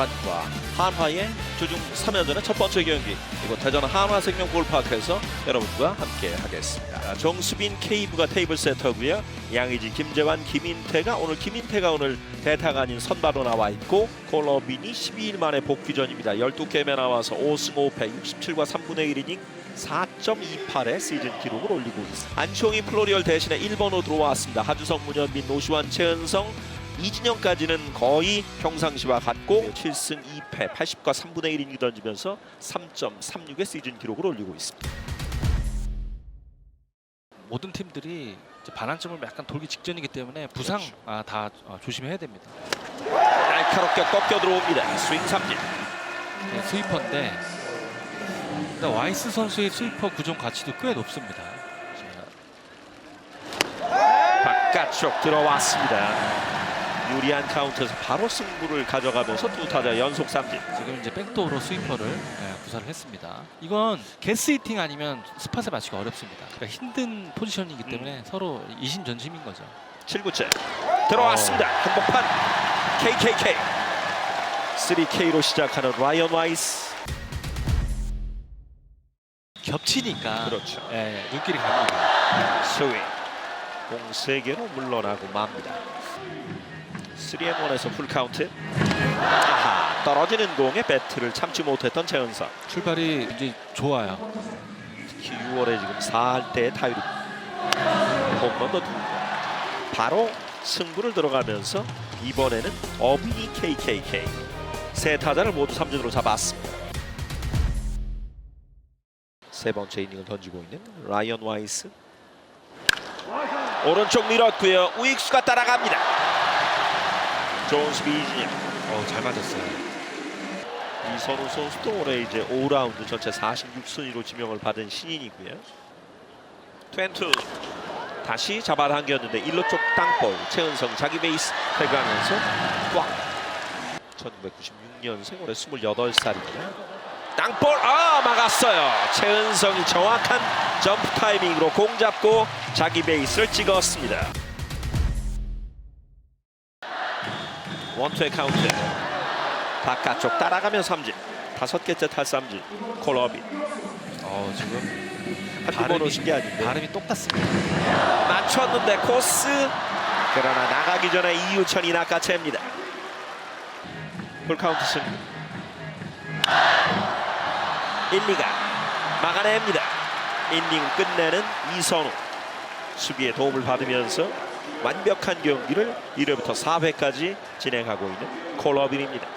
부산과 한화의 주중 3연전의 첫 번째 경기 이곳 대전 한화생명 골프파크에서 여러분과 함께 하겠습니다. 정수빈 케이브가 테이블 세터고요. 양의지, 김재환, 김인태가 오늘 김인태가 오늘 대타가 아닌 선발로 나와 있고 콜러빈이 12일 만에 복귀전입니다. 12게임에 나와서 5승 5패 67과 3분의 1이닝 4.28의 시즌 기록을 올리고 있습니다. 안치홍이 플로리얼 대신에 1번으로 들어왔습니다. 하주성, 문현민, 노시환, 최은성, 이진영까지는 거의 평상시와 같고 7승 2패 80과 3분의 1이닝 던지면서 3.36의 시즌 기록을 올리고 있습니다. 모든 팀들이 이제 반환점을 약간 돌기 직전이기 때문에 부상 그렇죠. 아, 다 어, 조심해야 됩니다. 날카롭게 꺾여 들어옵니다. 스윙 삼진. 네, 스위퍼인데 와이스 선수의 스위퍼 구종 가치도 꽤 높습니다. 바깥쪽 들어왔습니다. 유리한 카운트에서 바로 승부를 가져가면서 두 타자 연속 삼진. 지금 이제 백도어로 스위퍼를 예, 구사를 했습니다. 이건 게스 히팅 아니면 스팟에 맞추기 어렵습니다. 그러니까 힘든 포지션이기 때문에 서로 이심전심인 거죠. 7구째 들어왔습니다. 한복판 KKK 3K로 시작하는 라이언 와이스. 겹치니까 그렇죠. 예, 눈길이 갑니다. 스윙 공 3개로 물러나고 맙니다 3앤1에서 풀카운트. 아하 떨어지는 공에 배트를 참지 못했던 최은석 출발이 굉장히 좋아요. 특히 6월에 지금 4할 때의 타율이 홈런도 두고 바로 승부를 들어가면서 이번에는 어빈이 KKK 세 타자를 모두 삼진으로 잡았습니다. 세 번째 이닝을 던지고 있는 라이언 와이스. 오른쪽 밀었고요. 우익수가 따라갑니다 수비 이진영 어, 잘 맞았어요. 이선우 선수도 올해 이제 5라운드 전체 46순위로 지명을 받은 신인이고요. 트웬투 다시 잡아당겼는데 일루 쪽 땅볼 최은성 자기 베이스 태그하면서 꽉 1996년생 올해 28살입니다. 땅볼 아 막았어요. 최은성이 정확한 점프 타이밍으로 공 잡고 자기 베이스를 찍었습니다. 원투의 카운트. 바깥쪽 따라가면 삼진. 다섯 개째 탈삼진. 콜러빈 어, 지금 한두 번 오신 게 아닌데. 발음이 똑같습니다. 맞췄는데 코스. 그러나 나가기 전에 이유천이 낚아챕니다. 풀카운트 승 1, 2가 막아냅니다. 인닝 끝내는 이선우. 수비에 도움을 받으면서 완벽한 경기를 1회부터 4회까지 진행하고 있는 콜러빈입니다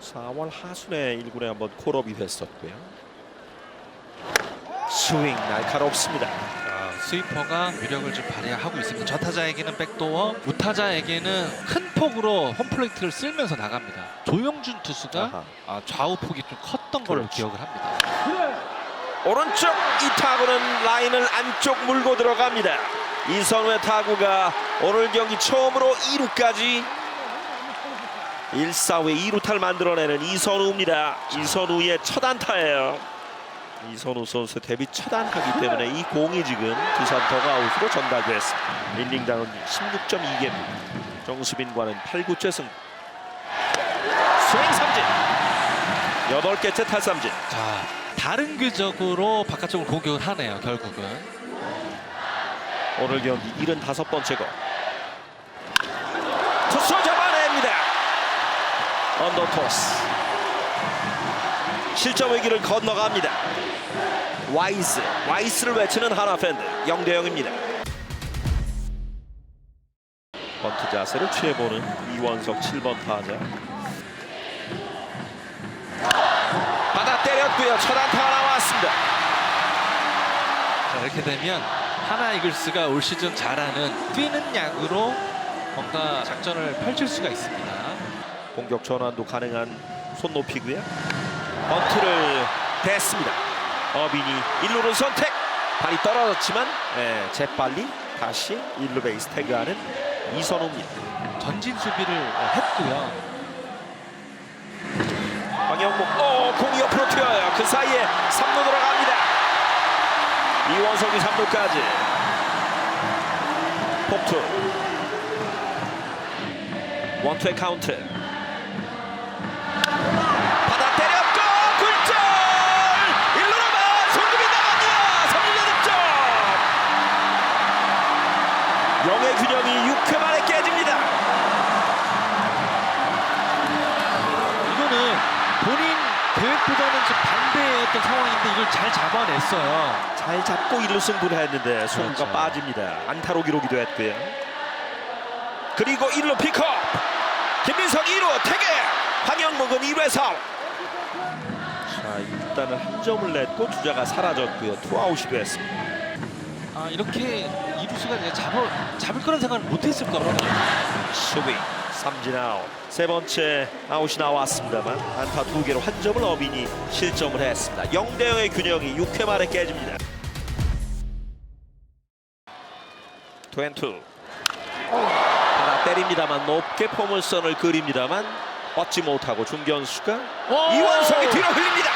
4월 하순에 1군에 한번 콜업이 됐었고요 스윙 날카롭습니다 아, 스위퍼가 위력을 좀 발휘하고 있습니다. 좌타자에게는 백도어, 우타자에게는 큰 폭으로 홈플레이트를 쓸면서 나갑니다. 조영준 투수가. 아, 좌우 폭이 좀 컸던 걸로 그렇죠. 기억을 합니다. 오른쪽 이 타구는 라인을 안쪽 물고 들어갑니다. 이선우의 타구가 오늘 경기 처음으로 2루까지 1, 4회 2루타를 만들어내는 이선우입니다. 이선우의 첫 안타예요. 이선우 선수 데뷔 첫 안타기 때문에 이 공이 지금 두산 더가웃으로 전달됐습니다. 릴링당은 16.2개입니다. 정수빈과는 8구째 승. 스윙 삼진. 8개째 탈삼진. 자, 다른 궤적으로 바깥쪽으로 공격을 하네요. 결국은 오늘 경기 75번째 거 투수 잡아냅니다. 언더 토스. 실점 위기를 건너갑니다. 와이스. 와이스를 외치는 하나 팬들. 0대 0입니다. 번트 자세를 취해보는 이원석 7번 타자. 받아 때렸고요. 첫 안타가 나왔습니다. 자, 이렇게 되면 하나 이글스가 올 시즌 잘하는 뛰는 야구로 뭔가 작전을 펼칠 수가 있습니다. 공격 전환도 가능한 손높이고요. 번트를 댔습니다. 어빈이 1루를 선택. 발이 떨어졌지만 예, 재빨리 다시 1루 베이스 태그하는 이선우입니다. 전진 수비를 했고요. 황영목 어 공이 옆으로 튀어요. 그 사이에 3루 들어갑니다. 이원석이 3루까지 폭투 원투의 카운트. 받아 때렸고 굴절. 일루로만 송금이 나갑니다. 3루자 득점. 영의 균형이 6회 만에 깨집니다. 이거는 본인 계획보다는 좀 반대의 어떤 상황인데 이걸 잘 잡아냈어요. 잘 잡고 일루 승부를 했는데 송구가 그렇죠. 빠집니다. 안타로 기록이 됐고요. 그리고 일루 픽업. 김민석 2루 태계. 황영목은 2루에 살. 자 일단은 한 점을 냈고 주자가 사라졌고요. 투아웃이 됐습니다. 아 이렇게 이루수가 이제 잡을 잡을 거란 생각을 못했을 거거든요. 스윙 삼진 아웃. 세 번째 아웃이 나왔습니다만 안타 두 개로 한 점을 어빈이 실점을 했습니다. 0대 0의 균형이 6회 말에 깨집니다. 트웬투 하나 때립니다만 높게 포물선을 그립니다만 뻗지 못하고 중견수가 이원석이 뒤로 흘립니다.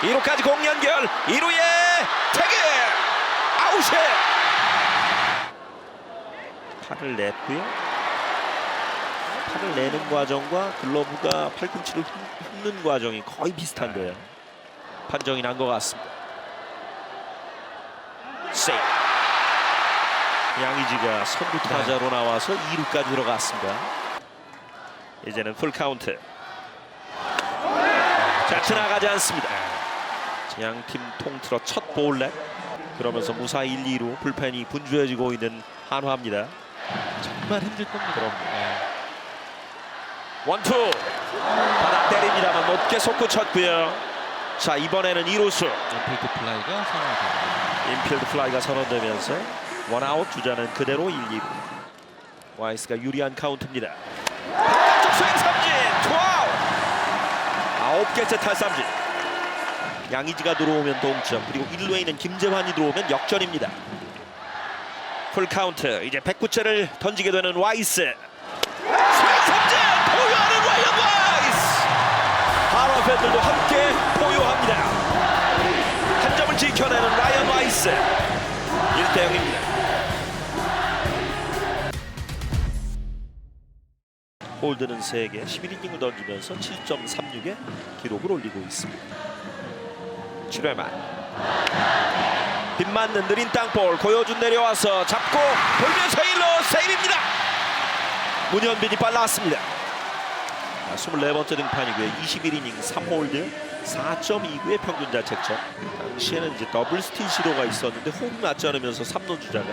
2루까지 공 연결 2루에 태그 아웃에 팔을 냈고요. 팔을 내는 과정과 글러브가 팔꿈치를 훑- 훑는 과정이 거의 비슷한 거예요. 판정이 난 것 같습니다. 세이브. 양의지가 선두 타자로 나와서 2루까지 들어갔습니다. 이제는 풀 카운트. 자, 지나가지 않습니다. 양팀 통틀어 첫 볼넷. 그러면서 무사 1, 2루 불펜이 분주해지고 있는 한화입니다. 정말 힘들 겁니다. 그럼. 네. 원투 바닥 때립니다만 높게 솟구 쳤고요. 자 이번에는 2루수 인필드 플라이가 선언됩니다. 인필드 플라이가 선언되면서 원아웃 주자는 그대로 1, 2루 와이스가 유리한 카운트입니다. 바깥쪽 스윙 삼진 투아웃 아홉 개째 탈삼진 양의지가 들어오면 동점 그리고 1루에 있는 김재환이 들어오면 역전입니다. 풀 카운트 이제 109채를 던지게 되는 와이스 스윙 삼진 포효하는 와이언 와이스 하나 팬들도 함께 포효합니다. 한 점을 지켜내는 라이언 와이스 1대 0입니다. 홀드는 3개 11이닝을 던지면서 7.36의 기록을 올리고 있습니다. 7회만 빗맞는 느린 땅볼 고효준 내려와서 잡고 돌면서 1로 세이브입니다. 문현빈이 빨라왔습니다. 24번째 등판이고요. 21이닝 3홀드 4.29의 평균 자책점. 당시에는 이제 더블 스틸 시도가 있었는데 홈 맞지 않으면서 3루 주자가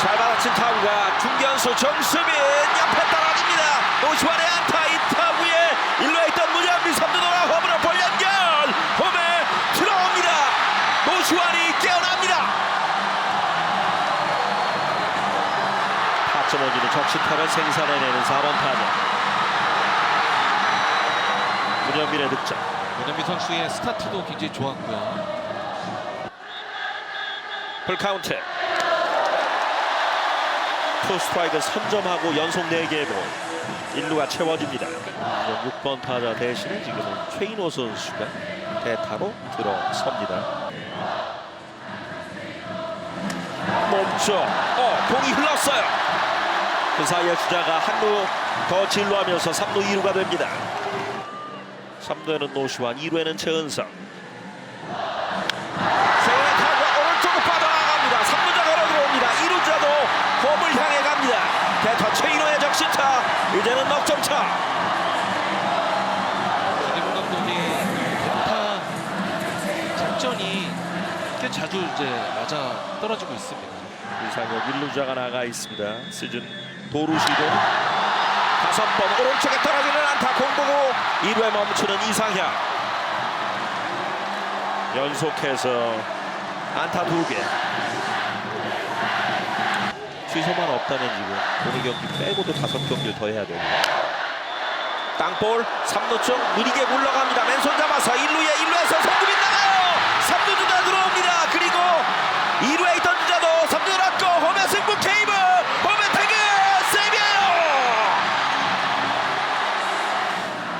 잘 받아친 타구가 중견수 정수빈 옆에 떨어집니다. 노시환의 안타 이 타구에 1루에 있던 문현빈 3루 돌아 홈으로 볼 연결 홈에 들어옵니다. 노시환이 깨어납니다. 타점 원진의 적시타를 생산해내는 4번 타자 문현빈의 득점 문현비 선수의 스타트도 굉장히 좋았고요. 풀카운트 투 스트라이크 선점하고 연속 4개의 볼 1루가 채워집니다. 6번 타자 대신에 지금은 최인호 선수가 대타로 들어섭니다. 멈춰 어 공이 흘렀어요. 그 사이에 주자가 한루 더 진루하면서 3루 2루가 됩니다. 3루에는 노시환 2루에는 최은성 세월의 타구가 오른쪽으로 빠져나갑니다. 3루자 걸어 들어옵니다. 2루자도 홈을 향해 갑니다. 대타 최인호의 적시타. 이제는 넉점차. 김대문 감독의 대타 작전이 꽤 자주 이제 맞아 떨어지고 있습니다. 이상혁 1루자가 나가 있습니다. 시즌 도루 시도 다섯 번 오른쪽에 떨어지는 안타 공 보고 2루에 멈추는 이상혁. 연속해서 안타 두 개. 취소만 없다면 지금 오늘 경기 빼고도 다섯 경기를 더 해야 돼요. 땅볼 3루 쪽 느리게 굴러갑니다. 맨손 잡아서 1루에 1루에서 성금이 나가요. 3루 주자 들어옵니다. 그리고 2루에 있던 주자도 3루 들었고 홈에 승부 케이브 홈에 태그 세이브예요.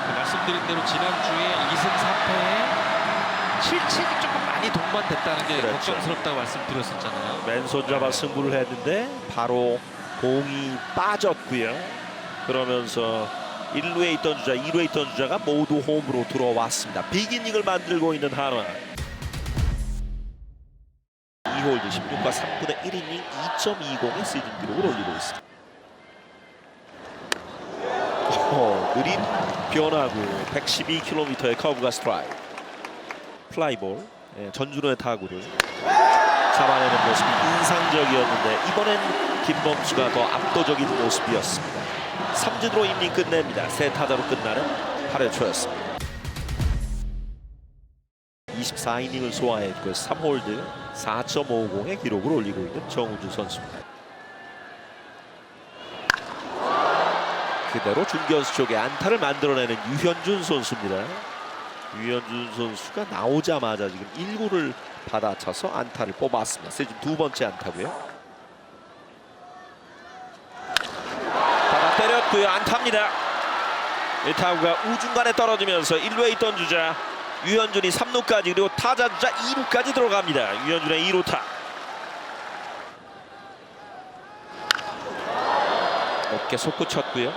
그 말씀드린 대로 지난주에 2승 4패에 실책이 조금 많이 동반됐다는 게 그렇죠. 걱정스럽다고 말씀드렸었잖아요. 맨손 잡아 승부를 했는데 바로 공이 빠졌고요. 그러면서 1루에 있던 주자, 2루에 있던 주자가 모두 홈으로 들어왔습니다. 비기닝을 만들고 있는 한화. 2홀드 16과 3분의 1이닝 2.20의 시즌 기록을 올리고 있습니다. 어, 느린 변화구 112km의 커브가 스트라이크. 플라이볼 예, 전준호의 타구를 잡아내는 모습이 인상적이었는데 이번엔 김범수가 더 압도적인 모습이었습니다. 삼진으로 이닝 끝냅니다. 세 타자로 끝나는 8회 초였습니다. 24이닝을 소화했고 3홀드 4.50의 기록을 올리고 있는 정우주 선수입니다. 그대로 중견수 쪽에 안타를 만들어내는 유현준 선수입니다. 유현준 선수가 나오자마자 지금 1구를 받아쳐서 안타를 뽑았습니다. 시즌 두 번째 안타고요. 받아 때렸고요. 안타입니다. 이 타구가 우중간에 떨어지면서 1루에 있던 주자 유현준이 3루까지 그리고 타자 주자 2루까지 들어갑니다. 유현준의 2루타. 어깨 솟구쳤고요.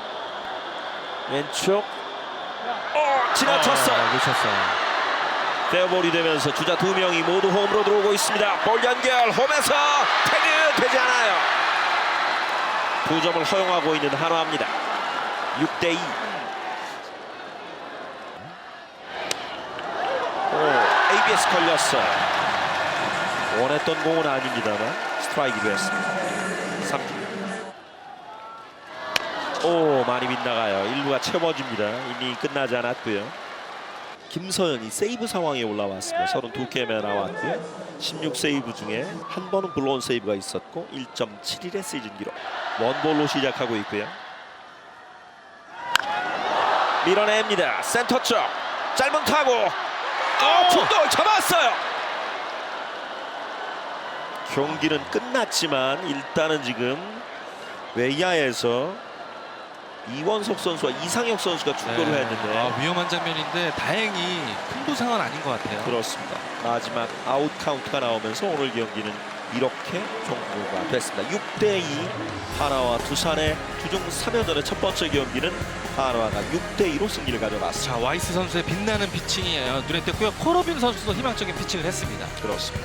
왼쪽 어, 지나쳤어. 아, 놓쳤어요. 페어볼이 되면서 주자 두 명이 모두 홈으로 들어오고 있습니다. 볼 연결 홈에서 태그 되지 않아요. 두 점을 허용하고 있는 한화입니다. 6대 2. 오, ABS 걸렸어요. 원했던 공은 아닙니다만 스트라이크로 했습니다. 3주. 오, 많이 빗나가요. 1루가 채워집니다. 이닝 끝나지 않았고요. 김서현이 세이브 상황에 올라왔습니다. 32개면 나왔고요. 16세이브 중에 한 번은 블론 세이브가 있었고 1.71의 시즌 기록. 원볼로 시작하고 있고요. 밀어냅니다. 센터 쪽 짧은 타구. 어, 중돌 잡았어요. 경기는 끝났지만 일단은 지금 외야에서 이원석 선수와 이상혁 선수가 충돌을 네. 했는데 아, 위험한 장면인데 다행히 큰 부상은 아닌 것 같아요. 그렇습니다. 마지막 아웃 카운트가 나오면서 오늘 경기는 이렇게 종료가 됐습니다. 6대2 하나와 두산의 주중 3연전의 첫 번째 경기는 하나가 6대2로 승리를 가져갔습니다. 자 와이스 선수의 빛나는 피칭이에요. 눈에 띄었고요. 코로빈 선수도 희망적인 피칭을 했습니다. 그렇습니다.